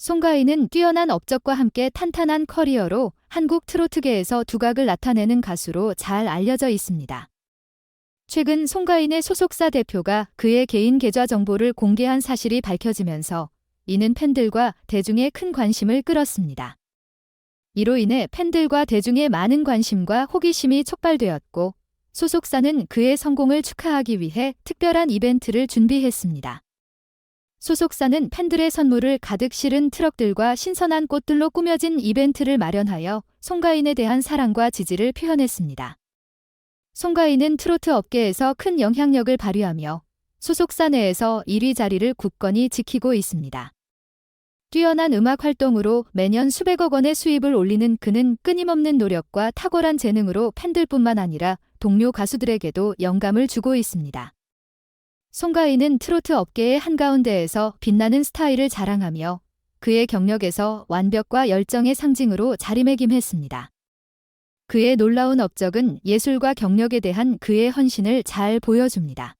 송가인은 뛰어난 업적과 함께 탄탄한 커리어로 한국 트로트계에서 두각을 나타내는 가수로 잘 알려져 있습니다. 최근 송가인의 소속사 대표가 그의 개인 계좌 정보를 공개한 사실이 밝혀지면서 이는 팬들과 대중의 큰 관심을 끌었습니다. 이로 인해 팬들과 대중의 많은 관심과 호기심이 촉발되었고 소속사는 그의 성공을 축하하기 위해 특별한 이벤트를 준비했습니다. 소속사는 팬들의 선물을 가득 실은 트럭들과 신선한 꽃들로 꾸며진 이벤트를 마련하여 송가인에 대한 사랑과 지지를 표현했습니다. 송가인은 트로트 업계에서 큰 영향력을 발휘하며 소속사 내에서 1위 자리를 굳건히 지키고 있습니다. 뛰어난 음악 활동으로 매년 수백억 원의 수입을 올리는 그는 끊임없는 노력과 탁월한 재능으로 팬들뿐만 아니라 동료 가수들에게도 영감을 주고 있습니다. 송가인은 트로트 업계의 한가운데에서 빛나는 스타일을 자랑하며 그의 경력에서 완벽과 열정의 상징으로 자리매김했습니다. 그의 놀라운 업적은 예술과 경력에 대한 그의 헌신을 잘 보여줍니다.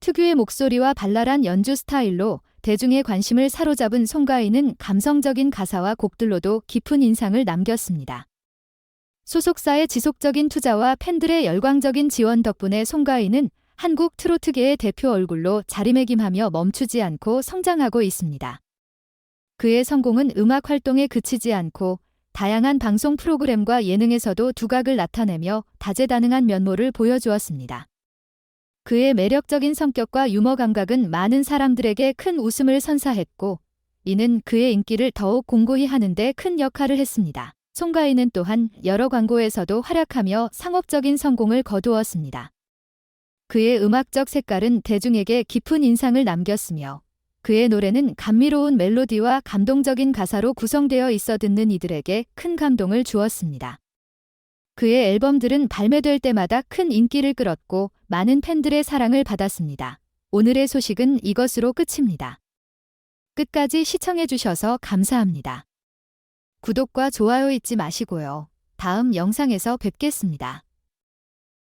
특유의 목소리와 발랄한 연주 스타일로 대중의 관심을 사로잡은 송가인은 감성적인 가사와 곡들로도 깊은 인상을 남겼습니다. 소속사의 지속적인 투자와 팬들의 열광적인 지원 덕분에 송가인은 한국 트로트계의 대표 얼굴로 자리매김하며 멈추지 않고 성장하고 있습니다. 그의 성공은 음악 활동에 그치지 않고 다양한 방송 프로그램과 예능에서도 두각을 나타내며 다재다능한 면모를 보여주었습니다. 그의 매력적인 성격과 유머 감각은 많은 사람들에게 큰 웃음을 선사했고, 이는 그의 인기를 더욱 공고히 하는데 큰 역할을 했습니다. 송가인은 또한 여러 광고에서도 활약하며 상업적인 성공을 거두었습니다. 그의 음악적 색깔은 대중에게 깊은 인상을 남겼으며, 그의 노래는 감미로운 멜로디와 감동적인 가사로 구성되어 있어 듣는 이들에게 큰 감동을 주었습니다. 그의 앨범들은 발매될 때마다 큰 인기를 끌었고 많은 팬들의 사랑을 받았습니다. 오늘의 소식은 이것으로 끝입니다. 끝까지 시청해주셔서 감사합니다. 구독과 좋아요 잊지 마시고요. 다음 영상에서 뵙겠습니다.